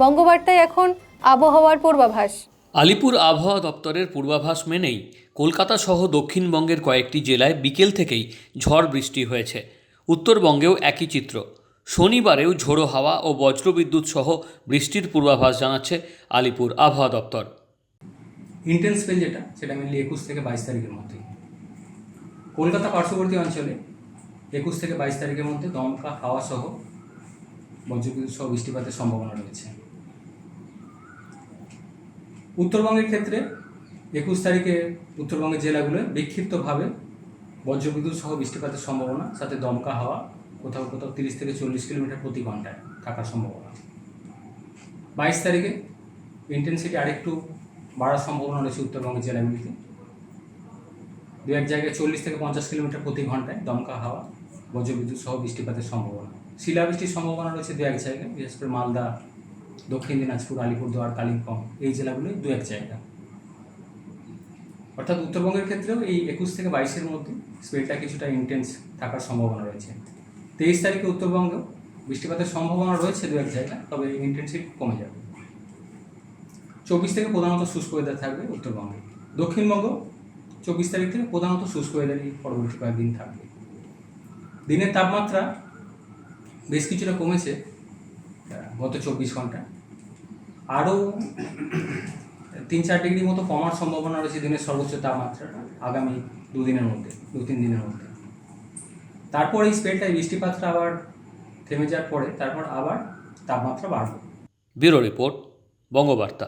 বঙ্গবার্তায় এখন আবহাওয়ার পূর্বাভাস। আলিপুর আবহাওয়া দপ্তরের পূর্বাভাস মেনেই কলকাতা সহ দক্ষিণবঙ্গের কয়েকটি জেলায় বিকেল থেকেই ঝড় বৃষ্টি হয়েছে। উত্তরবঙ্গেও একই চিত্র। শনিবারেও ঝোড়ো হাওয়া ও বজ্রবিদ্যুৎ সহ বৃষ্টির পূর্বাভাস জানাচ্ছে আলিপুর আবহাওয়া দপ্তর। ইন্টেন্স স্পেল যেটা সেটা মেনলি একুশ থেকে বাইশ তারিখের মধ্যে কলকাতা পার্শ্ববর্তী অঞ্চলে একুশ থেকে বাইশ তারিখের মধ্যে দমকা হাওয়া সহ বজ্রবিদ্যুৎ সহ বৃষ্টিপাতের সম্ভাবনা রয়েছে। উত্তরবঙ্গের ক্ষেত্রে একুশ তারিখে উত্তরবঙ্গের জেলাগুলোয় বিক্ষিপ্তভাবে বজ্রবিদ্যুৎ সহ বৃষ্টিপাতের সম্ভাবনা, সাথে দমকা হাওয়া, কোথাও কোথাও তিরিশ থেকে চল্লিশ কিলোমিটার প্রতি ঘন্টায় থাকার সম্ভাবনা। বাইশ তারিখে ইন্টেন্সিটি আরেকটু বাড়ার সম্ভাবনা রয়েছে উত্তরবঙ্গের জেলাগুলিতে। দু এক জায়গায় চল্লিশ থেকে পঞ্চাশ কিলোমিটার প্রতি ঘন্টায় দমকা হাওয়া, বজ্রবিদ্যুৎ সহ বৃষ্টিপাতের সম্ভাবনা। শিলাবৃষ্টির সম্ভাবনা রয়েছে দু এক জায়গায়, বিশেষ করে মালদা দক্ষিণ দিনাজপুর, আলিপুরদুয়ার, কালিম্পং এই জেলাগুলোয় দু এক জায়গা। অর্থাৎ উত্তরবঙ্গের ক্ষেত্রেও এই একুশ থেকে বাইশের মধ্যে স্পেলটা কিছুটা ইন্টেন্স থাকার সম্ভাবনা রয়েছে। তেইশ তারিখে উত্তরবঙ্গেও বৃষ্টিপাতের সম্ভাবনা রয়েছে দু এক জায়গা তবে ইন্টেন্সিটি কমে যাবে। চব্বিশ থেকে প্রধানত শুষ্ক ওয়েদার থাকবে উত্তরবঙ্গে। দক্ষিণবঙ্গ, চব্বিশ তারিখ থেকে প্রধানত শুষ্ক ওয়েদারই পরবর্তী কয়েকদিন থাকবে। দিনের তাপমাত্রা বেশ কিছুটা কমেছে গত চব্বিশ ঘণ্টা। আরও তিন চার ডিগ্রি মতো কমার সম্ভাবনা রয়েছে দিনের সর্বোচ্চ তাপমাত্রাটা আগামী দুদিনের মধ্যে, দু তিন দিনের মধ্যে। তারপর এই স্পেলটা এই বৃষ্টিপাতটা আবার থেমে যাওয়ার পরে তারপর আবার তাপমাত্রা বাড়বে। Bureau report, Bangabarta.